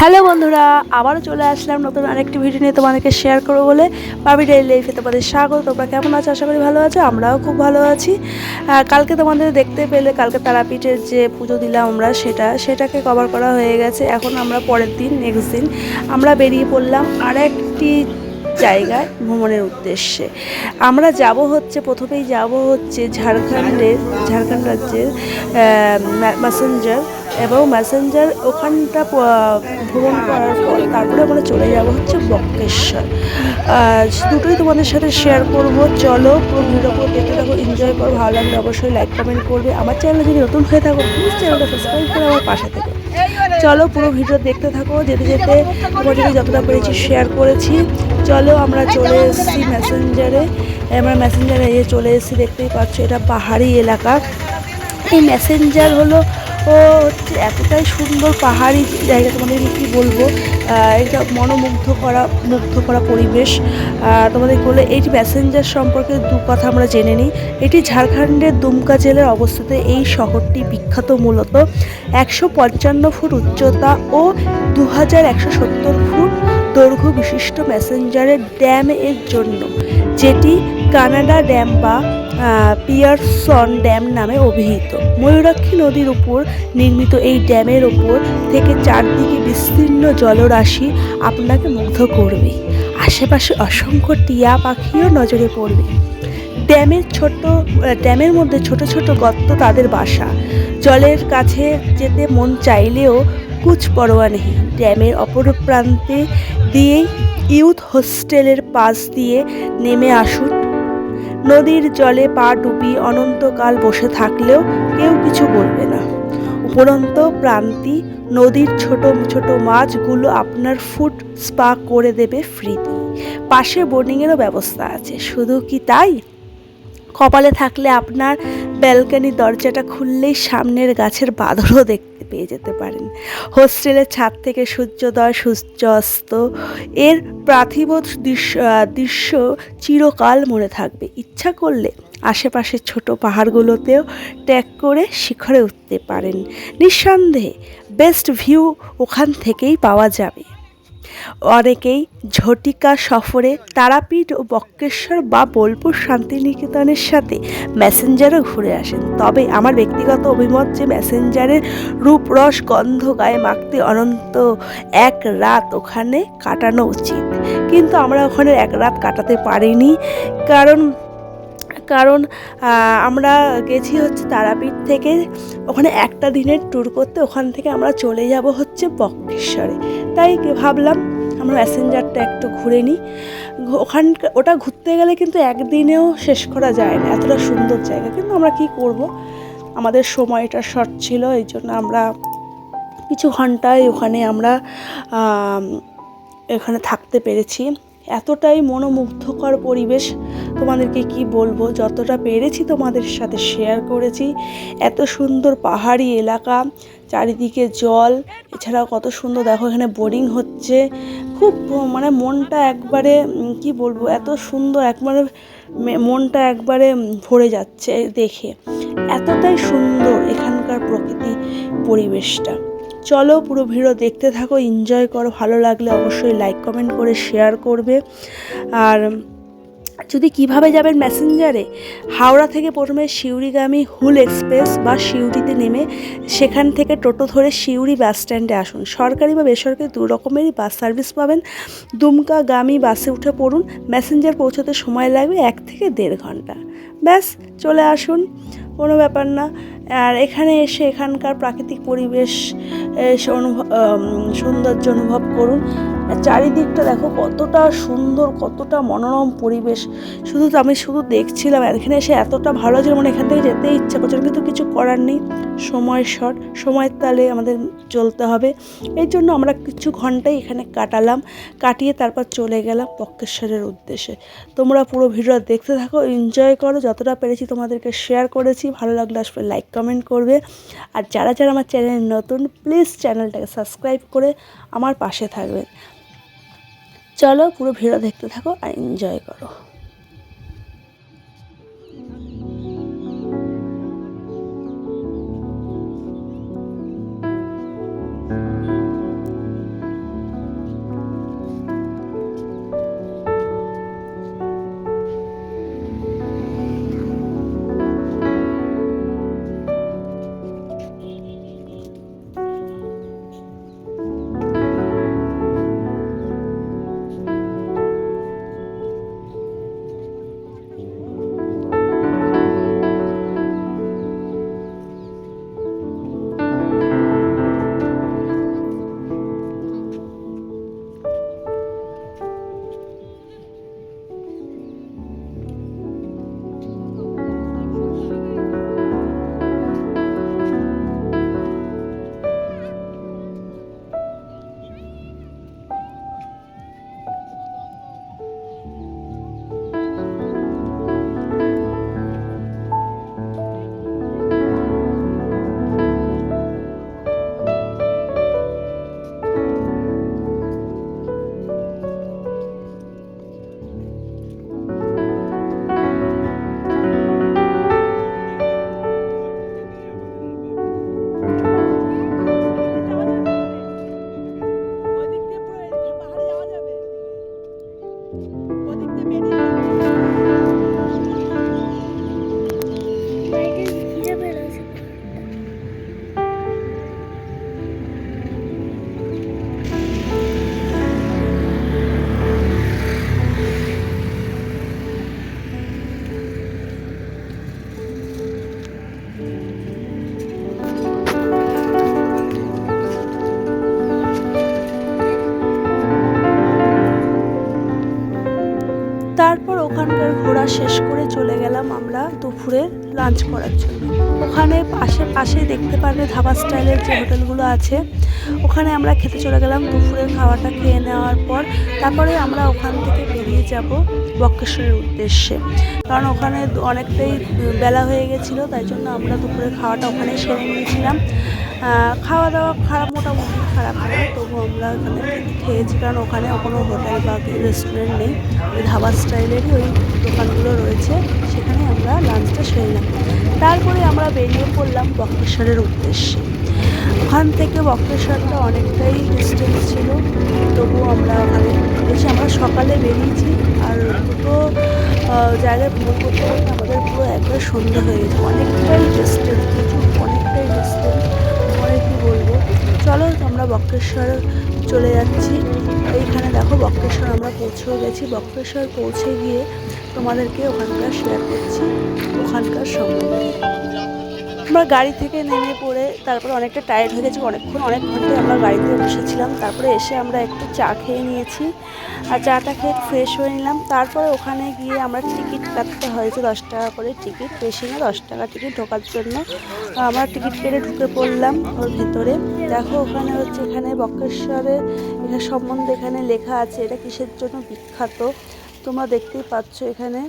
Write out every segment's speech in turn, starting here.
Hello বন্ধুরা, আবারও চলে আসলাম নতুন আরেকটি ভিডিও নিয়ে তোমাদেরকে শেয়ার করব বলে বাবি ডেইলি লাইফে তোমাদের স্বাগত। তোমরা কেমন আছো? আশা করি ভালো আছো, আমরাও খুব ভালো আছি। কালকে তোমাদের দেখতে পেলে, কালকে তারাপীঠের যে পুজো দিলাম আমরা, সেটা, সেটাকে কভার করা হয়ে গেছে। এখন আমরা পরের দিন নেক্সট দিন আমরা বেরিয়ে পড়লাম আর একটি জায়গায় ভ্রমণের উদ্দেশ্যে। আমরা যাব হচ্ছে, প্রথমেই যাব হচ্ছে ঝাড়খণ্ডের, ঝাড়খণ্ড রাজ্যের ম্যাসেঞ্জার এবং ম্যাসেঞ্জার ওখানটা ভ্রমণ করার পর তারপরে আমরা চলে যাব হচ্ছে বক্রেশ্বর। দুটোই তোমাদের সাথে শেয়ার করব। চলো পুরো দেখতে থাকো এনজয় করো, ভালো লাগলে অবশ্যই লাইক কমেন্ট করবে। আমার চ্যানেলে যদি নতুন হয়ে থাকো প্লিজ চ্যানেলটা সাবস্ক্রাইব করে আমার পাশে থেকে। চলো পুরো ভিডিও দেখতে থাকো, যেতে যেতে তোমাদেরকে যতটা পেরেছি শেয়ার করেছি। চলো আমরা চলে এসেছি ম্যাসেঞ্জারে আমরা ম্যাসেঞ্জারে চলে এসেছি দেখতেই পাচ্ছ এটা পাহাড়ি এলাকা। এই ম্যাসেঞ্জার হলো ও হচ্ছে এতটাই সুন্দর পাহাড়ি জায়গা তোমাদেরকে কী বলব? এটা মনোমুগ্ধ করা মুগ্ধ করা পরিবেশ তোমাদের বলে এইটি প্যাসেঞ্জার সম্পর্কে দু কথা আমরা জেনে নিই। এটি ঝাড়খণ্ডের দুমকা জেলার অবস্থিত। এই শহরটি বিখ্যাত মূলত একশো পঞ্চান্ন ফুট উচ্চতা ও দু হাজার একশো সত্তর ফুট দৈর্ঘ্য বিশিষ্ট প্যাসেঞ্জারের ড্যাম এর জন্য, যেটি কানাডা ড্যাম বা পিয়ারসন ড্যাম নামে অভিহিত। ময়ূরাক্ষী নদীর উপর নির্মিত এই ড্যামের ওপর থেকে চারদিকে বিস্তীর্ণ জলরাশি আপনাকে মুগ্ধ করবে। আশেপাশে অসংখ্য টিয়া পাখিও নজরে পড়বে। ড্যামের ছোট ড্যামের মধ্যে ছোট ছোট গর্ত তাদের বাসা। জলের কাছে যেতে মন চাইলেও কুচ পরোয়া নেই। ড্যামের অপর প্রান্তে দিয়েই ইউথ হোস্টেলের পাশ দিয়ে নেমে আসুন নদীর জলে পা ডুবিয়ে অনন্তকাল বসে থাকলেও কেউ কিছু বলবে না। উপরন্ত প্রান্তি, নদীর ছোট ছোট মাছগুলো আপনার ফুট স্পা করে দেবে ফ্রিতে। পাশে বোর্ডিংয়েরও ব্যবস্থা আছে, শুধু কি তাই? কপালে থাকলে আপনার ব্যালকনি দরজাটা খুললেই সামনের গাছের বাঁদরও দেখতে পেয়ে যেতে পারেন। হোস্টেলের ছাদ থেকে সূর্যোদয় সূর্যাস্ত এর পার্থিব দৃশ্য দৃশ্য চিরকাল মনে থাকবে। ইচ্ছা করলে আশেপাশের ছোট পাহাড়গুলোতেও ট্যাগ করে শিখরে উঠতে পারেন। নিঃসন্দেহে, বেস্ট ভিউ ওখান থেকেই পাওয়া যাবে। অনেকেই ঝটিকা সফরে তারাপীঠ ও বক্রেশ্বর বা বোলপুর শান্তিনিকেতনের সাথে ম্যাসেঞ্জারও ঘুরে আসেন। তবে আমার ব্যক্তিগত অভিমত যে মেসেঞ্জারের রূপরস গন্ধ গায়ে মাখতে অনন্ত এক রাত ওখানে কাটানো উচিত। কিন্তু আমরা ওখানে এক রাত কাটাতে পারিনি। কারণ কারণ আমরা গেছি হচ্ছে তারাপীঠ থেকে, ওখানে একটা দিনের ট্যুর করতে, ওখান থেকে আমরা চলে যাব হচ্ছে বক্রেশ্বরে তাই ভাবলাম, আমরা প্যাসেঞ্জারটা একটু ঘুরে নিই। ওখান, ওটা ঘুরতে গেলে কিন্তু একদিনেও শেষ করা যায় না, এতটা সুন্দর জায়গা। কিন্তু আমরা কি করব, আমাদের সময়টা শর্ট ছিল, এই জন্য আমরা কিছু ঘন্টায় ওখানে আমরা এখানে থাকতে পেরেছি। এতটাই মনোমুগ্ধকর পরিবেশ। তোমাদেরকে কি বলব? যতটা পেরেছি তোমাদের সাথে শেয়ার করেছি। এত সুন্দর পাহাড়ি এলাকা, চারিদিকে জল, এছাড়াও কত সুন্দর দেখো এখানে বোরিং হচ্ছে। খুব মানে মনটা একবারে কি বলব? এত সুন্দর একবারে মনটা একবারে ভরে যাচ্ছে দেখে। এতটাই সুন্দর এখানকার প্রকৃতি পরিবেশটা। চলো পুরো ভিডিও দেখতে থাকো এনজয় করো, ভালো লাগলে অবশ্যই লাইক কমেন্ট করে শেয়ার করবে। আর যদি কীভাবে যাবেন মেসেঞ্জারে হাওড়া থেকে প্রথমে সিউড়িগামী হুল এক্সপ্রেস বা সিউড়িতে নেমে সেখান থেকে টোটো ধরে সিউড়ি বাস স্ট্যান্ডে আসুন। সরকারি বা বেসরকারি দু রকমেরই বাস সার্ভিস পাবেন। দুমকাগামী বাসে উঠে পড়ুন। মেসেঞ্জার পৌঁছতে সময় লাগবে এক থেকে দেড় ঘণ্টা। ব্যাস, চলে আসুন। কোনো ব্যাপার না। আর এখানে এসে এখানকার প্রাকৃতিক পরিবেশ সৌন্দর্য অনুভব করুন। চারিদিকটা দেখো কতটা সুন্দর, কতটা মনোরম পরিবেশ। শুধু আমি শুধু দেখছিলাম এখানে এসে এতটা ভালো লাগছিল মানে এখান থেকে যেতে ইচ্ছা করছিল কিন্তু কিছু করার নেই। সময় শর্ট সময়ের তালে আমাদের চলতে হবে। এই জন্য আমরা কিছু ঘন্টাই এখানে কাটালাম, কাটিয়ে তারপর চলে গেলাম বক্রেশ্বরের উদ্দেশ্যে। তোমরা পুরো ভিডিও দেখতে থাকো এনজয় করো, যতটা পেরেছি তোমাদেরকে শেয়ার করেছি। ভালো লাগলে আসলে লাইক কমেন্ট করবে। আর যারা যারা আমার চ্যানেল নতুন প্লিজ চ্যানেলটাকে সাবস্ক্রাইব করে আমার পাশে থাকবেন চলো পুরো ভিডিও দেখতে থাকো আর এনজয় করো। শেষ করে চলে গেলাম আমরা দুপুরের লাঞ্চ করার জন্য। ওখানে পাশে পাশে দেখতে পারবে ধাবা স্টাইলের যে হোটেলগুলো আছে। ওখানে আমরা খেতে চলে গেলাম দুপুরের খাওয়াটা খেয়ে নেওয়ার পর। তারপরে আমরা ওখান থেকে বেরিয়ে যাব বক্রেশ্বরের উদ্দেশ্যে। কারণ ওখানে অনেকটাই বেলা হয়ে গেছিল, তাই জন্য আমরা দুপুরের খাওয়াটা ওখানেই সেরে নিয়েছিলাম। খাওয়া দাওয়া খারাপ, মোটামুটি খারাপ না তবু আমরা ওখানে খেয়েছি, কারণ ওখানে কোনো হোটেল বা রেস্টুরেন্ট নেই। ওই ধাবা স্টাইলেরই ওই দোকানগুলো রয়েছে, সেখানে আমরা লাঞ্চটা সেরে নিলাম। তারপরে আমরা বেরিয়ে পড়লাম বক্রেশ্বরের উদ্দেশ্যে। ওখান থেকে বক্রেশ্বরটা অনেকটাই ডিস্টেন্স ছিল তবু আমরা ওখানে এসে আমরা সকালে বেরিয়েছি, আর দুটো জায়গায় ভ্রমণ করতে আমাদের পুরো একবার সন্ধ্যা হয়ে গেছে। অনেকটাই ডিস্টেন্স প্রচুর, অনেকটাই ডিস্টেন্স পরে কি বলব? চলো, আমরা বক্রেশ্বর চলে যাচ্ছি। এইখানে দেখো, বক্রেশ্বর, আমরা পৌঁছেও গেছি। বক্রেশ্বর পৌঁছে গিয়ে তোমাদেরকে ওখানকার শেয়ার করছি। ওখানকার সম্বন্ধে আমরা গাড়ি থেকে নেমে পড়ে তারপরে অনেকটা টায়ার্ড হয়ে গেছি, অনেকক্ষণ, অনেক ঘন্টায় আমরা গাড়িতে বসেছিলাম। তারপরে এসে আমরা একটু চা খেয়ে নিয়েছি আর চাটা খেয়ে ফ্রেশ হয়ে নিলাম। তারপরে ওখানে গিয়ে আমরা টিকিট কাটতে হয়েছে দশ টাকা করে টিকিট বেশি না, দশ টাকা টিকিট ঢোকার জন্য। আমরা টিকিট কেটে ঢুকে পড়লাম ওর ভেতরে। দেখো ওখানে হচ্ছে, এখানে বক্রেশ্বরে, এখানে সম্বন্ধে এখানে লেখা আছে, এটা কিসের জন্য বিখ্যাত? তোমরা দেখতেই পাচ্ছ এখানে।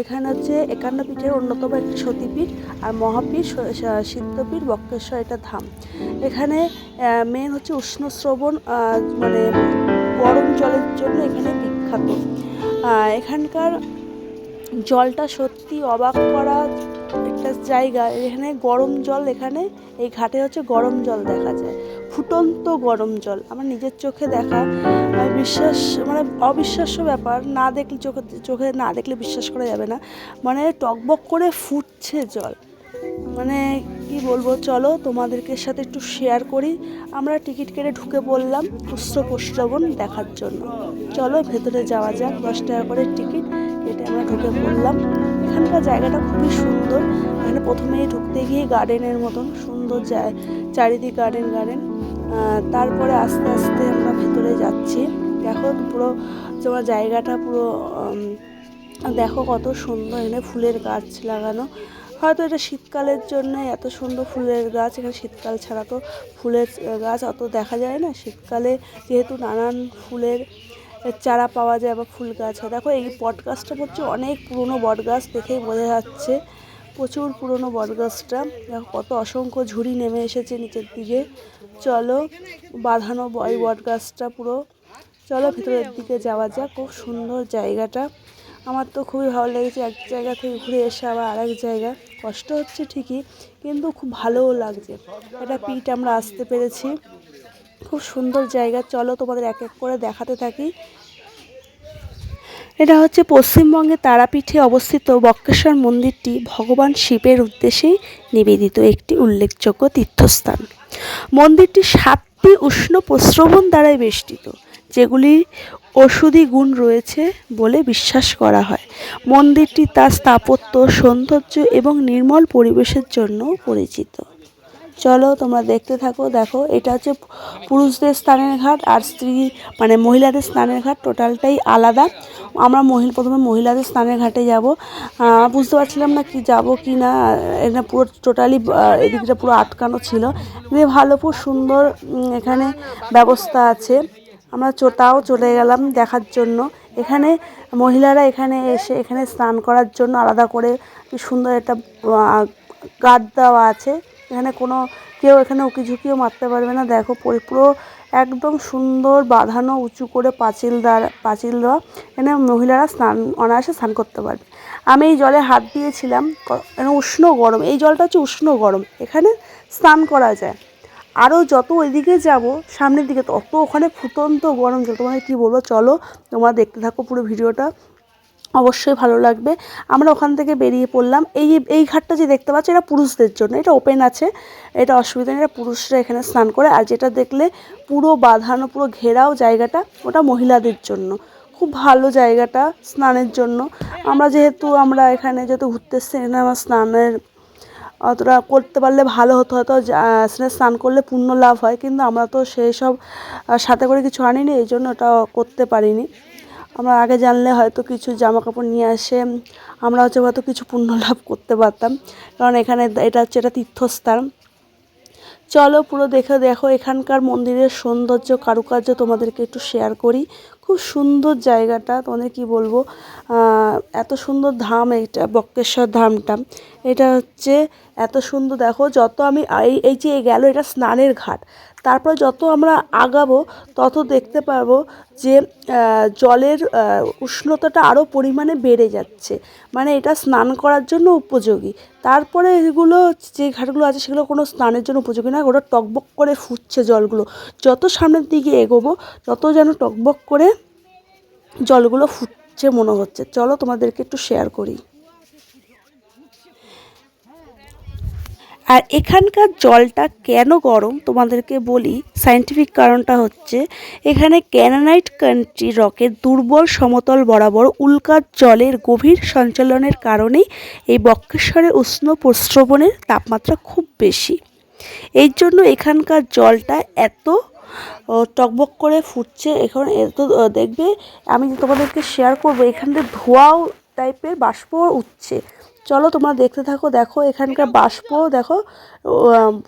এখানে হচ্ছে একান্ন পীঠের অন্যতম একটি সতীপীঠ আর মহাপীঠ সিদ্ধপীঠ বক্রেশ্বর এটা ধাম। এখানে মেন হচ্ছে উষ্ণ শ্রবণ মানে গরম জলের জন্য এখানে বিখ্যাত। এখানকার জলটা সত্যি অবাক করা একটা জায়গা। এখানে গরম জল, এখানে এই ঘাটে হচ্ছে গরম জল দেখা যায়। ফুটন্ত গরম জল। আমার নিজের চোখে দেখা বিশ্বাস মানে অবিশ্বাস্য ব্যাপার, না দেখলে চোখে চোখে না দেখলে বিশ্বাস করা যাবে না। মানে টকবক করে ফুটছে জল। মানে কি বলব, চলো তোমাদেরকে সাথে একটু শেয়ার করি। আমরা টিকিট কেটে ঢুকে পড়লাম উৎস প্রশ্রবণ দেখার জন্য। চলো ভেতরে যাওয়া যাক, দশ টাকা করে টিকিট কেটে আমরা ঢুকে পড়লাম। এখানকার জায়গাটা খুবই সুন্দর। এখানে প্রথমেই ঢুকতে গিয়ে গার্ডেনের মতন সুন্দর চারিদিক গার্ডেন গার্ডেন তারপরে আস্তে আস্তে আমরা ভেতরে যাচ্ছি। দেখো পুরো তোমার জায়গাটা পুরো দেখো কত সুন্দর এখানে ফুলের গাছ লাগানো। হয়তো এটা শীতকালের জন্য এত সুন্দর ফুলের গাছ, এখানে শীতকাল ছাড়া তো ফুলের গাছ অত দেখা যায় না। শীতকালে যেহেতু নানান ফুলের চারা পাওয়া যায় বা ফুল গাছ হয়। দেখো এই বট গাছটা হচ্ছে অনেক পুরনো বট গাছ দেখেই বোঝা যাচ্ছে। প্রচুর পুরনো বট গাছটা দেখো কত অসংখ্য ঝুড়ি নেমে এসেছে নিচের দিকে। চলো, বাঁধানো ব- এই বট গাছটা পুরো। চলো, ভিতরের দিকে যাওয়া যাক। খুব সুন্দর জায়গাটা। আমার তো খুবই ভালো লেগেছে এক জায়গা থেকে ঘুরে এসে আবার আরেক জায়গা। কষ্ট হচ্ছে ঠিকই, কিন্তু খুব ভালোও লাগছে। এটা পিঠ আমরা আসতে পেরেছি। খুব সুন্দর জায়গা। চলো, তোমাদের এক এক করে দেখাতে থাকি। এটা হচ্ছে পশ্চিমবঙ্গে তারাপীঠে অবস্থিত বক্রেশ্বর মন্দিরটি ভগবান শিবের উদ্দেশ্যেই নিবেদিত একটি উল্লেখযোগ্য তীর্থস্থান। মন্দিরটি সাতটি উষ্ণ প্রস্রবণ দ্বারাই বেষ্টিত, যেগুলি ওষুধি গুণ রয়েছে বলে বিশ্বাস করা হয়। মন্দিরটি তার স্থাপত্য, সৌন্দর্য এবং নির্মল পরিবেশের জন্য পরিচিত। চলো তোমরা দেখতে থাকো, দেখো, এটা হচ্ছে পুরুষদের স্নানের ঘাট আর স্ত্রী মানে মহিলাদের স্নানের ঘাট টোটালটাই আলাদা। আমরা মহিলা, প্রথমে মহিলাদের স্নানের ঘাটে যাব। বুঝতে পারছিলাম না কি যাব, কি না এটা পুরো টোটালি এদিকটা পুরো আটকানো ছিল। দিয়ে ভালো, খুব সুন্দর এখানে ব্যবস্থা আছে। আমরা তাও চলে গেলাম দেখার জন্য। এখানে মহিলারা এখানে এসে এখানে স্নান করার জন্য আলাদা করে সুন্দর একটা গার্ড দেওয়া আছে। এখানে কোনো কেউ এখানে উকি ঝুঁকিও মারতে পারবে না। দেখো পুরো একদম সুন্দর বাঁধানো উঁচু করে পাঁচিল দ্বারা, পাঁচিল দেওয়া। এখানে মহিলারা স্নান, অনায়াসে স্নান করতে পারবে। আমি এই জলে হাত দিয়েছিলাম উষ্ণ গরম। এই জলটা হচ্ছে উষ্ণ গরম। এখানে স্নান করা যায়। আরও যত ওইদিকে যাব, সামনের দিকে, তত ওখানে ফুটন্ত গরম জল। তোমাদের কী বলব? চলো, তোমরা দেখতে থাকো পুরো ভিডিওটা। অবশ্যই ভালো লাগবে। আমরা ওখান থেকে বেরিয়ে পড়লাম। এই এই ঘাটটা যে দেখতে পাচ্ছ এটা পুরুষদের জন্য, এটা ওপেন আছে। এটা অসুবিধা নেই, এটা পুরুষরা এখানে স্নান করে। আর যেটা দেখলে পুরো বাঁধানো, পুরো ঘেরাও জায়গাটা, ওটা মহিলাদের জন্য। খুব ভালো জায়গাটা স্নানের জন্য। আমরা যেহেতু, আমরা এখানে যেহেতু ঘুরতে এসেছি, এখানে আমার স্নানের অতটা করতে পারলে ভালো হতো। হয়তো স্নান করলে পুণ্য লাভ হয়, কিন্তু আমরা তো সেই সব সাথে করে কিছু আনিনি, এই জন্য ওটা করতে পারিনি। আমরা আগে জানলে হয়তো কিছু জামা কাপড় নিয়ে আসে, আমরা হচ্ছে হয়তো কিছু পুণ্য লাভ করতে পারতাম। কারণ এখানে এটা হচ্ছে এটা তীর্থস্থান। চলো পুরো দেখে দেখো এখানকার মন্দিরের সৌন্দর্য, কারুকার্য তোমাদেরকে একটু শেয়ার করি। খুব সুন্দর জায়গাটা, তোমাদের কি বলব? এত সুন্দর ধাম এইটা বক্রেশ্বর ধামটা। এটা হচ্ছে এত সুন্দর, দেখো যত আমি, এই এই যে গেল এটা স্নানের ঘাট। তারপর যত আমরা আগাবো, তত দেখতে পারব যে জলের উষ্ণতাটা আরও পরিমাণে বেড়ে যাচ্ছে। মানে এটা স্নান করার জন্য উপযোগী। তারপরে এগুলো, যে ঘাটগুলো আছে, সেগুলো কোনো স্নানের জন্য উপযোগী না। ওটা টকবক করে ফুটছে জলগুলো। যত সামনের দিকে এগোবো, তত যেন টকবক করে জলগুলো ফুটছে মনে হচ্ছে। চলো তোমাদেরকে একটু শেয়ার করি। আর এখানকার জলটা কেন গরম? তোমাদেরকে বলি সাইন্টিফিক কারণটা হচ্ছে, এখানে ক্যানানাইট কান্ট্রি রকের দুর্বল সমতল বরাবর উল্কার জলের গভীর সঞ্চালনের কারণেই এই বক্রেশ্বরে উষ্ণ প্রস্রবণের তাপমাত্রা খুব বেশি। এই জন্য এখানকার জলটা এত টকবক করে ফুটছে, এখন এত দেখবে, আমি তোমাদেরকে শেয়ার করব, এখানটা ধোঁয়াও টাইপের বাষ্প উঠছে। চলো তোমরা দেখতে থাকো, দেখো এখানকার বাষ্প, দেখো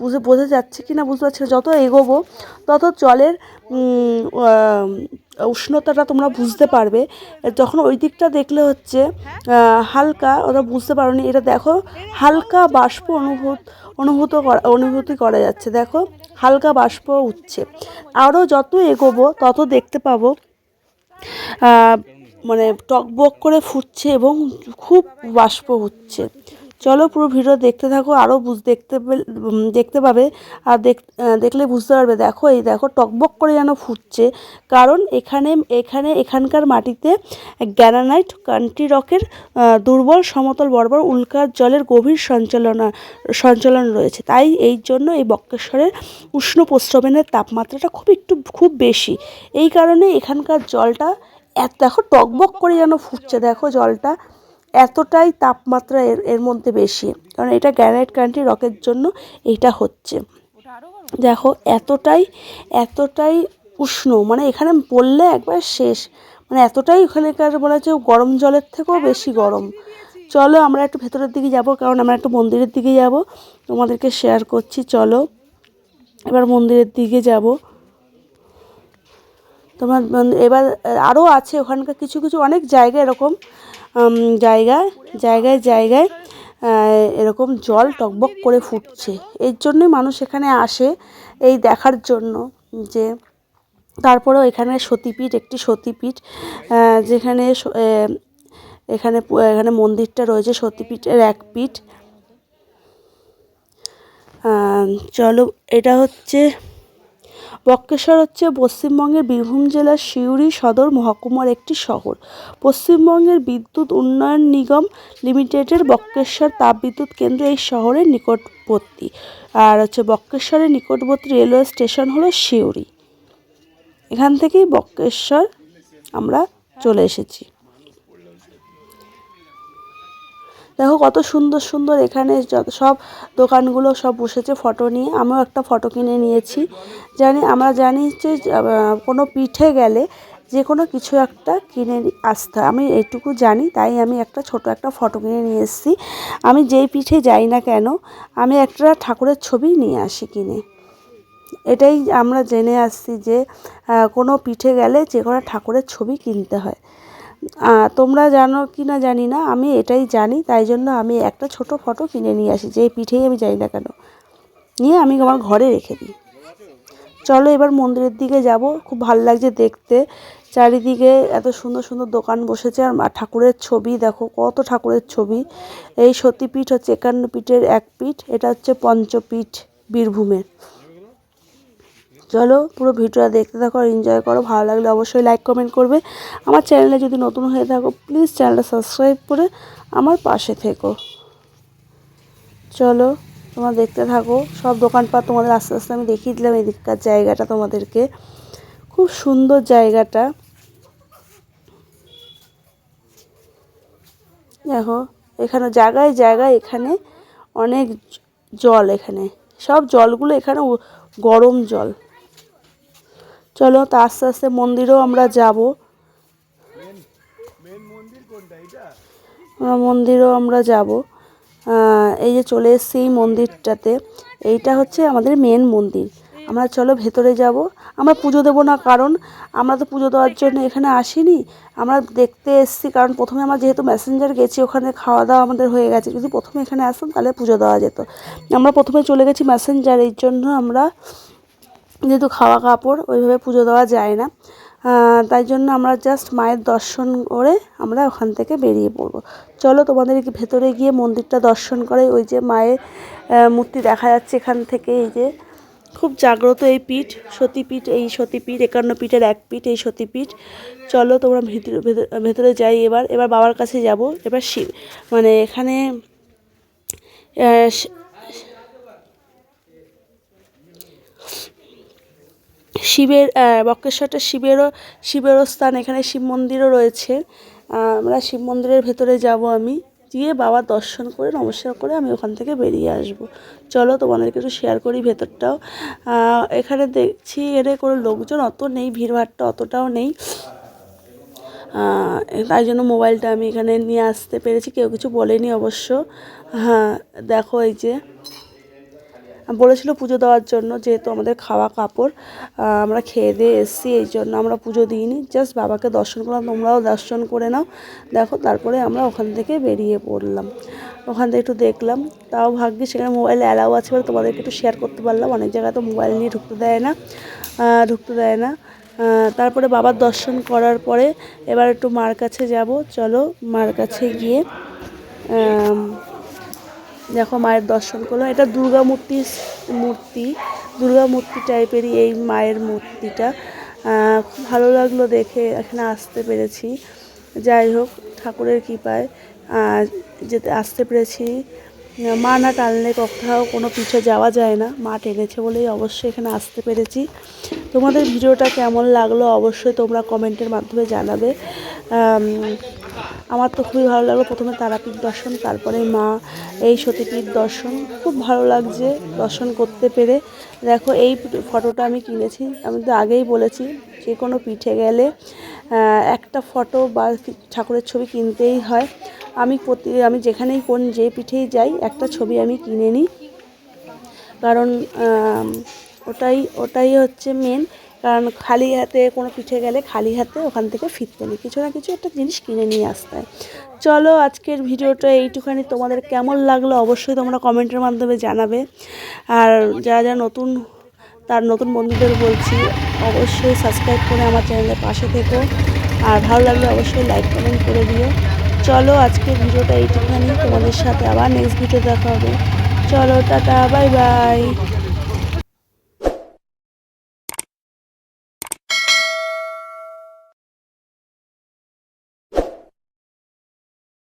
বুঝে, বোঝা যাচ্ছে কি না বুঝতে পারছি যত এগোবো, তত জলের উষ্ণতাটা তোমরা বুঝতে পারবে। যখন ওই দিকটা দেখলে হচ্ছে হালকা, ওরা বুঝতে পারোনি, এটা দেখো, হালকা বাষ্প অনুভূত অনুভূত করা, অনুভূতি করা যাচ্ছে, দেখো, হালকা বাষ্প উঠছে। আরও যত এগোবো, তত দেখতে পাবো মানে টকবক করে ফুটছে এবং খুব বাষ্প হচ্ছে। চলো পুরো ভিডিও দেখতে থাকো আরও বুঝ দেখতে দেখতে পাবে। আর দেখ দেখলে বুঝতে পারবে, দেখো এই দেখো টকবক করে যেন ফুটছে। কারণ এখানে এখানে এখানকার মাটিতে গ্যানানাইট, কান্ট্রি রকের দুর্বল, সমতল, বরাবর, উল্কার জলের গভীর সঞ্চালনা, সঞ্চালন রয়েছে। তাই এই জন্য এই বক্রেশ্বরের উষ্ণ প্রস্রবণের তাপমাত্রাটা খুব একটু, খুব বেশি। এই কারণে এখানকার জলটা এত দেখো টকবক করে যেন ফুটছে, দেখো জলটা এতটাই তাপমাত্রা এর এর মধ্যে বেশি। কারণ এটা গ্যানাইট কান্ট্রি রকের জন্য এইটা হচ্ছে। দেখো এতটাই এতটাই উষ্ণ মানে এখানে বললে একবার শেষ। মানে এতটাই ওখানেকার বলা হচ্ছে গরম জলের থেকেও বেশি গরম। চলো আমরা একটু ভেতরের দিকে যাব, কারণ আমরা একটু মন্দিরের দিকে যাব। তোমাদেরকে শেয়ার করছি, চলো। এবার মন্দিরের দিকে যাব। তোমার এবার আরও আছে ওখানকার কিছু কিছু অনেক জায়গা এরকম উম, জায়গায় জায়গায় জায়গায় এরকম জল টকবক করে ফুটছে। এর জন্যই মানুষ এখানে আসে এই দেখার জন্য যে তারপরেও এখানে সতীপীঠ একটি সতীপীঠ যেখানে এখানে এখানে মন্দিরটা রয়েছে সতীপীঠের এক পীঠ। চলো এটা হচ্ছে বক্রেশ্বর হচ্ছে পশ্চিমবঙ্গের বীরভূম জেলার সিউড়ি সদর মহকুমার একটি শহর। পশ্চিমবঙ্গের বিদ্যুৎ উন্নয়ন নিগম লিমিটেডের বক্রেশ্বর তাপবিদ্যুৎ কেন্দ্র এই শহরের নিকটবর্তী। আর হচ্ছে বক্রেশ্বরের নিকটবর্তী রেলওয়ে স্টেশন হলো সিউড়ি। এখান থেকেই বক্রেশ্বর আমরা চলে এসেছি। দেখো কত সুন্দর সুন্দর এখানে সব দোকানগুলো সব বসেছে ফটো নিয়ে। আমিও একটা ফটো কিনে নিয়েছি। জানি, আমরা জানি যে কোনো পিঠে গেলে যে কোনো কিছু একটা কিনে আসতে আমি এইটুকু জানি, তাই আমি একটা ছোট একটা ফটো কিনে নিয়ে এসেছি। আমি যেই পিঠে যাই না কেন, আমি একটা ঠাকুরের ছবি নিয়ে আসি কিনে। এটাই আমরা জেনে আসছি যে কোনো পিঠে গেলে যে কোনো ঠাকুরের ছবি কিনতে হয়। তোমরা জানো কি না জানি না, আমি এটাই জানি, তাই জন্য আমি একটা ছোট ফটো কিনে নিয়ে আসি যে পিঠেই আমি জানি না কেন। নিয়ে আমি আমার ঘরে রেখে দিই। চলো এবার মন্দিরের দিকে যাব, খুব ভালো লাগছে দেখতে। চারিদিকে এত সুন্দর সুন্দর দোকান বসেছে, আর ঠাকুরের ছবি, দেখো কত ঠাকুরের ছবি। এই সতীপীঠ হচ্ছে একান্ন পীঠের এক পীঠ, এটা হচ্ছে পঞ্চপীঠ বীরভূমের। চলো পুরো ভিডিওটা দেখতে থাকো আর এনজয় করো। ভালো লাগলে অবশ্যই লাইক কমেন্ট করবে। আমার চ্যানেলে যদি নতুন হয়ে থাকো প্লিজ চ্যানেলটা সাবস্ক্রাইব করে আমার পাশে থেকো। চলো তোমরা দেখতে থাকো। সব দোকানপাট তোমাদের আস্তে আস্তে আমি দেখিয়ে দিলাম এদিককার জায়গাটা তোমাদেরকে। খুব সুন্দর জায়গাটা। দেখো, এখানে জায়গায় জায়গায় এখানে অনেক জল এখানে। সব জলগুলো এখানে গরম জল। চলো তা আস্তে আস্তে মন্দিরেও আমরা যাব। মন্দিরও আমরা যাব। এই যে চলে এসেছি এই মন্দিরটাতে। এইটা হচ্ছে আমাদের মেন মন্দির। আমরা চলো ভেতরে যাব। আমরা পুজো দেবো না, কারণ আমরা তো পুজো দেওয়ার জন্য এখানে আসিনি। আমরা দেখতে এসেছি, কারণ প্রথমে আমরা যেহেতু ম্যাসেঞ্জার গেছি, ওখানে খাওয়া দাওয়া আমাদের হয়ে গেছে। যদি প্রথমে এখানে আসতাম, তাহলে পুজো দেওয়া যেত। আমরা প্রথমে চলে গেছি ম্যাসেঞ্জার এই জন্য আমরা যেহেতু খাওয়া কাপড়, ওইভাবে পুজো দেওয়া যায় না। তাই জন্য আমরা জাস্ট মায়ের দর্শন করে আমরা ওখান থেকে বেরিয়ে পড়ব। চলো তোমাদের ভেতরে গিয়ে মন্দিরটা দর্শন করে ওই যে মায়ের মূর্তি দেখা যাচ্ছে এখান থেকে, এই যে। খুব জাগ্রত এই পীঠ সতীপীঠ এই সতীপীঠ একান্ন পীঠের এক পীঠ, এই সতীপীঠ চলো তোমরা ভিতরে যাই এবার। এবার বাবার কাছে যাব। এবার শিব মানে এখানে শিবের বক্রেশ্বরটা শিবেরও শিবেরও স্থান এখানে শিব মন্দিরও রয়েছে। আমরা শিব মন্দিরের ভেতরে যাব আমি। গিয়ে বাবার দর্শন করে, নমস্কার করে আমি ওখান থেকে বেরিয়ে আসব। চলো তোমাদেরকে একটু শেয়ার করি ভেতরটাও। এখানে দেখছি এর কোনো লোকজন অত নেই, ভিড়ভাড়টা অতটাও নেই। তাই জন্য মোবাইলটা আমি এখানে নিয়ে আসতে পেরেছি, কেউ কিছু বলেনি অবশ্য। হ্যাঁ দেখো এই যে। বলেছিল পুজো দেওয়ার জন্য, যেহেতু আমাদের খাওয়া কাপড় আমরা খেয়ে দিয়ে এসেছি, এই জন্য আমরা পুজো দিইনি। জাস্ট বাবাকে দর্শন করলাম, তোমরাও দর্শন করে নাও। দেখো, তারপরে আমরা ওখান থেকে বেরিয়ে পড়লাম। ওখান থেকে একটু দেখলাম। তাও ভাগ্যে সেখানে মোবাইল অ্যালাউ আছে বলে তোমাদেরকে একটু শেয়ার করতে পারলাম। অনেক জায়গায় তো মোবাইল নিয়ে ঢুকতে দেয় না ঢুকতে দেয় না। তারপরে বাবার দর্শন করার পরে এবার একটু মার কাছে যাব। চলো মার কাছে গিয়ে দেখো মায়ের দর্শন করলাম এটা দুর্গা মূর্তির মূর্তি, দুর্গা মূর্তি টাইপেরই এই মায়ের মূর্তিটা। খুব ভালো লাগল দেখে, এখানে আসতে পেরেছি। যাই হোক, ঠাকুরের কৃপায় যেতে আসতে পেরেছি। মা না টানলে কোথাও কোনো পিঠে যাওয়া যায় না। মা টেনেছে বলেই অবশ্যই এখানে আসতে পেরেছি। তোমাদের ভিডিওটা কেমন লাগল অবশ্যই তোমরা কমেন্টের মাধ্যমে জানাবে। আমার তো খুবই ভালো লাগল প্রথমে তারাপীঠ দর্শন, তারপরে মা এই সতীপীঠ দর্শন। খুব ভালো লাগছে দর্শন করতে পেরে। দেখো, এই ফটোটা আমি কিনেছি, আমি তো আগেই বলেছি, যে কোনো পিঠে গেলে একটা ফটো বা ঠাকুরের ছবি কিনতেই হয়। আমি প্রতি, আমি যেখানেই কোন যে পিঠেই যাই, একটা ছবি আমি কিনে নিই। কারণ ওটাই ওটাই হচ্ছে মেন কারণ খালি হাতে কোনো পিঠে গেলে খালি হাতে ওখান থেকে ফিরতে নেই। কিছু না কিছু একটা জিনিস কিনে নিয়ে আসতে হয়। চলো আজকের ভিডিওটা এইটুখানি। তোমাদের কেমন লাগল অবশ্যই তোমরা কমেন্টের মাধ্যমে জানাবে। আর যারা যারা নতুন, তার নতুন বন্ধুদের বলছি, অবশ্যই সাবস্ক্রাইব করে আমার চ্যানেলের পাশে থেকো। আর ভালো লাগলে অবশ্যই লাইক কমেন্ট করে দিও। চলো আজকের ভিডিওটা এইটুখানি। তোমাদের সাথে আবার নেক্সট ভিডিও দেখা হবে। চলো, টাটা বাই বাই